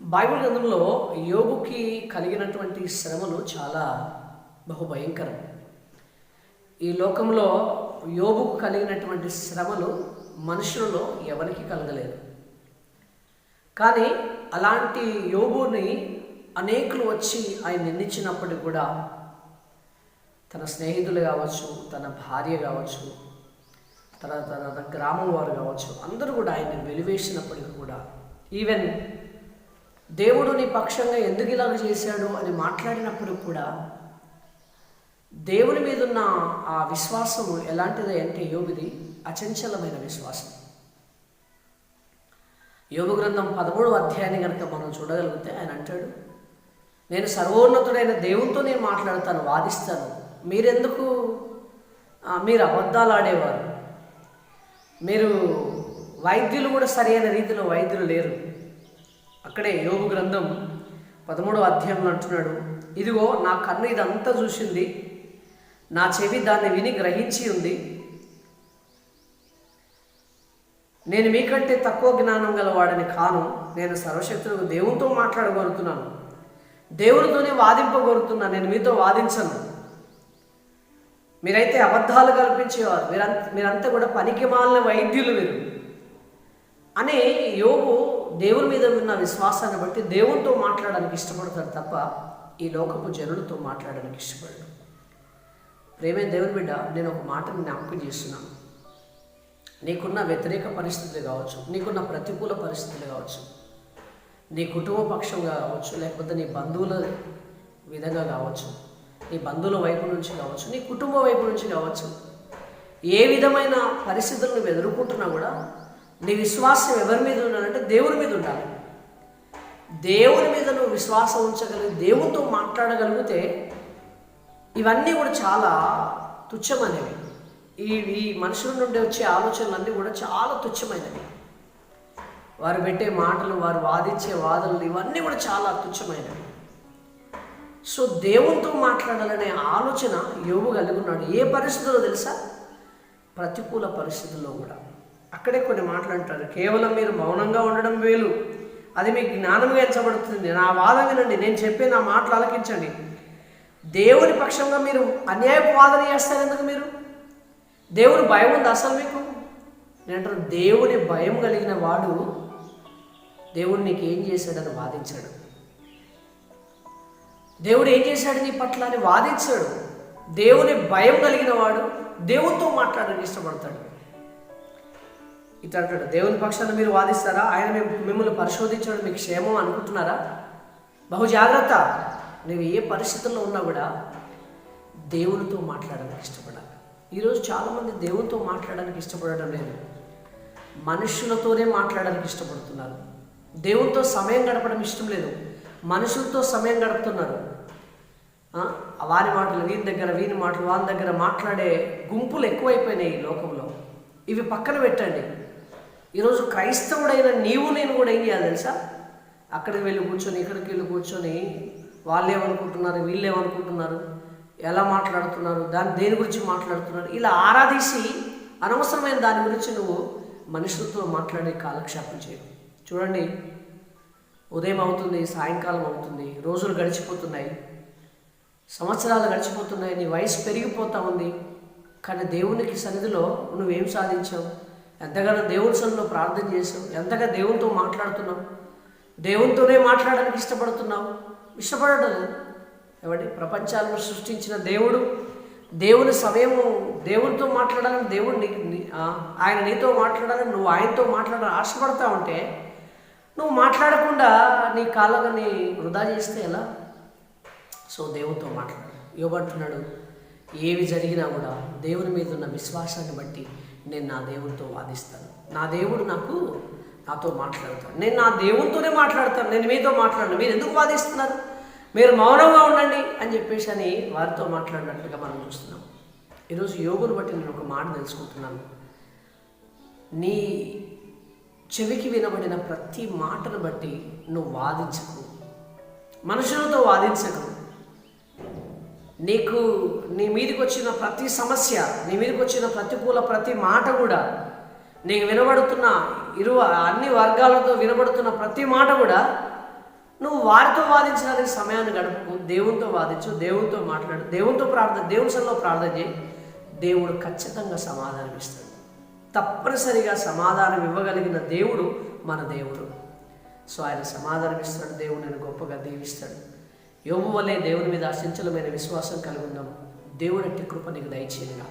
Bible గ్రంథంలో యోగుకి కలిగినటువంటి శ్రమలు చాలా బహుభయంకరం. ఈ లోకంలో యోగుకు కలిగినటువంటి శ్రమలు మనుషులలో ఎవరికి కలగలేదు. కానీ అలాంటి యోగుని అనేకులు వచ్చి ఆయన నిందించినప్పటికి కూడా తన స్నేహితులు కావచ్చు తన భార్య కావచ్చు తన తన గ్రామం వారు కావచ్చు అందరూ కూడా ఆయన్ని వెలివేసినప్పటికీ కూడా ఈవెన్ దేవుడు నీ పక్షంగా ఎందుకు ఇలాగ చేశాడు అని మాట్లాడినప్పుడు కూడా దేవుని మీద ఉన్న ఆ విశ్వాసము ఎలాంటిది అంటే యోగిది అచంచలమైన విశ్వాసం. యోగ గ్రంథం పదమూడవ అధ్యాయాన్ని కనుక మనం చూడగలిగితే ఆయన అంటాడు నేను సర్వోన్నతుడైన దేవునితో నేను మాట్లాడతాను వాదిస్తాను. మీరెందుకు మీరు అబద్ధాలు ఆడేవారు? మీరు వైద్యులు కూడా సరైన రీతిలో వైద్యులు లేరు. అక్కడే యోగు గ్రంథం పదమూడవ అధ్యాయంలో అంటున్నాడు ఇదిగో నా కన్ను ఇదంతా చూసింది. నా చెవి దాన్ని విని గ్రహించి ఉంది. నేను మీకంటే తక్కువ జ్ఞానం గలవాడని కాను నేను సర్వశక్తులకు దేవునితో మాట్లాడగలుగుతున్నాను దేవునితోనే వాదింపగలుగుతున్నాను నేను మీతో వాదించను. మీరైతే అబద్ధాలు కల్పించేవారు. మీరంత మీరంతా కూడా పనికి మాలిన వైద్యులు మీరు. అనే యోగు దేవుని మీద ఉన్న విశ్వాసాన్ని బట్టి దేవునితో మాట్లాడడానికి ఇష్టపడతాడు తప్ప ఈ లోకపు జనులతో మాట్లాడడానికి ఇష్టపడడు. ప్రేమే దేవుని బిడ్డ నేను ఒక మాటను జ్ఞాపకం చేస్తున్నాను. నీకున్న వ్యతిరేక పరిస్థితులు కావచ్చు నీకున్న ప్రతికూల పరిస్థితులు కావచ్చు నీ కుటుంబ పక్షంగా కావచ్చు లేకపోతే నీ బంధువుల విధంగా కావచ్చు నీ బంధువుల వైపు నుంచి కావచ్చు నీ కుటుంబ వైపు నుంచి కావచ్చు ఏ విధమైన పరిస్థితులను నువ్వు ఎదుర్కొంటున్నా కూడా నీ విశ్వాసం ఎవరి మీద ఉండాలంటే దేవుని మీద ఉండాలి. దేవుని మీద నువ్వు విశ్వాసం ఉంచగలిగి దేవునితో మాట్లాడగలిగితే ఇవన్నీ కూడా చాలా తుచ్చమైనవి. ఈ ఈ మనుషుల నుండి వచ్చే ఆలోచనలన్నీ కూడా చాలా తుచ్చమైనవి. వారు పెట్టే మాటలు వారు వాదించే వాదనలు ఇవన్నీ కూడా చాలా తుచ్చమైనవి. సో దేవునితో మాట్లాడాలనే ఆలోచన యోగు కలిగి ఉన్నాడు. ఏ పరిస్థితుల్లో తెలుసా? ప్రతికూల పరిస్థితుల్లో కూడా. అక్కడే కొన్ని మాటలు అంటారు. కేవలం మీరు మౌనంగా ఉండడం వేలు. అది మీకు జ్ఞానంగా ఎంచబడుతుంది. నా వాదం వినండి. నేను చెప్పే నా మాటలు ఆలకించండి. దేవుని పక్షంగా మీరు అన్యాయపు వాదన చేస్తారు ఎందుకు మీరు? దేవుని భయం ఉంది అసలు మీకు? నేను దేవుని భయం కలిగిన వాడు దేవుడు నీకు ఏం చేశాడని వాదించాడు. దేవుడు ఏం చేశాడు నీ పట్ల అని వాదించాడు. దేవుని భయం కలిగిన వాడు దేవునితో మాట్లాడడానికి ఇష్టపడతాడు. ఇట్లా అంటాడు దేవుని పక్షాన మీరు వాదిస్తారా? ఆయన మేము మిమ్మల్ని పరిశోధించడం మీకు క్షేమం అనుకుంటున్నారా? బహు జాగ్రత్త. నువ్వు ఏ పరిస్థితుల్లో ఉన్నా కూడా దేవునితో మాట్లాడడానికి ఇష్టపడాలి. ఈరోజు చాలామంది దేవునితో మాట్లాడడానికి ఇష్టపడడం లేదు. మనుషులతోనే మాట్లాడడానికి ఇష్టపడుతున్నారు. దేవునితో సమయం గడపడం ఇష్టం లేదు. మనుషులతో సమయం గడుపుతున్నారు. వారి మాటలు వీని దగ్గర వీని మాటలు వాని దగ్గర మాట్లాడే గుంపులు ఎక్కువైపోయినాయి ఈ లోకంలో. ఇవి పక్కన పెట్టండి. ఈరోజు క్రైస్తవుడైన నీవు నేను కూడా ఏం చేయాలి తెలుసా? అక్కడికి వెళ్ళి కూర్చొని ఇక్కడికి వెళ్ళి కూర్చొని వాళ్ళు ఏమనుకుంటున్నారు వీళ్ళు ఏమనుకుంటున్నారు ఎలా మాట్లాడుతున్నారు దాని దేని గురించి మాట్లాడుతున్నారు ఇలా ఆరాధించి అనవసరమైన దాని గురించి నువ్వు మనుషులతో మాట్లాడే కాలక్షేపం చేయవు చూడండి ఉదయం అవుతుంది సాయంకాలం అవుతుంది రోజులు గడిచిపోతున్నాయి సంవత్సరాలు గడిచిపోతున్నాయి నీ వయసు పెరిగిపోతా ఉంది కానీ దేవునికి సన్నిధిలో నువ్వేం సాధించావు? ఎంతగానో దేవుని సన్నిలో ప్రార్థన చేసావు ఎంతగా దేవునితో మాట్లాడుతున్నావు దేవునితోనే మాట్లాడడానికి ఇష్టపడుతున్నావు. ఇష్టపడటం ఏమండి? ప్రపంచాలను సృష్టించిన దేవుడు దేవుని సమయము దేవునితో మాట్లాడాలని దేవుడు ఆయన నీతో మాట్లాడాలని నువ్వు ఆయనతో మాట్లాడాలని ఆశపడతా ఉంటే నువ్వు మాట్లాడకుండా నీ కాళ్ళని వృధా చేస్తే ఎలా? సో దేవునితో మాట్లాడు. ఇవ్వబడుతున్నాడు ఏవి జరిగినా కూడా దేవుని మీద ఉన్న విశ్వాసాన్ని బట్టి నేను నా దేవుడితో వాదిస్తాను. నా దేవుడు నాకు నాతో మాట్లాడతాను నేను నా దేవునితోనే మాట్లాడతాను. నేను మీతో మాట్లాడను. మీరు ఎందుకు వాదిస్తున్నారు? మీరు మౌనంగా ఉండండి అని చెప్పేసి అని వారితో మాట్లాడినట్లుగా మనం చూస్తున్నాం. ఈరోజు యోగుని బట్టి నేను ఒక మాట తెలుసుకుంటున్నాను. నీ చెవికి వినబడిన ప్రతి మాటను బట్టి నువ్వు వాదించకు. మనుషులతో వాదించకు. నీకు నీ మీదకి వచ్చిన ప్రతి సమస్య నీ మీదకి వచ్చిన ప్రతికూల ప్రతి మాట కూడా నీకు వినబడుతున్న ఇరు అన్ని వర్గాలతో వినబడుతున్న ప్రతి మాట కూడా నువ్వు వారితో వాదించడానికి సమయాన్ని గడుపుకు దేవునితో వాదించు దేవునితో మాట్లాడు దేవునితో ప్రార్థన దేవుని సన్నిలో ప్రార్థన చేయి. దేవుడు ఖచ్చితంగా సమాధానం ఇస్తాడు. తప్పనిసరిగా సమాధానం ఇవ్వగలిగిన దేవుడు మన దేవుడు. సో ఆయన సమాధానం ఇస్తాడు దేవుడు నేను గొప్పగా దీవిస్తాడు. యోగు వల్లే దేవుని మీద అసంచలమైన విశ్వాసం కలిగి ఉందాం దేవుడు అట్టి కృప నీకు దయచేయను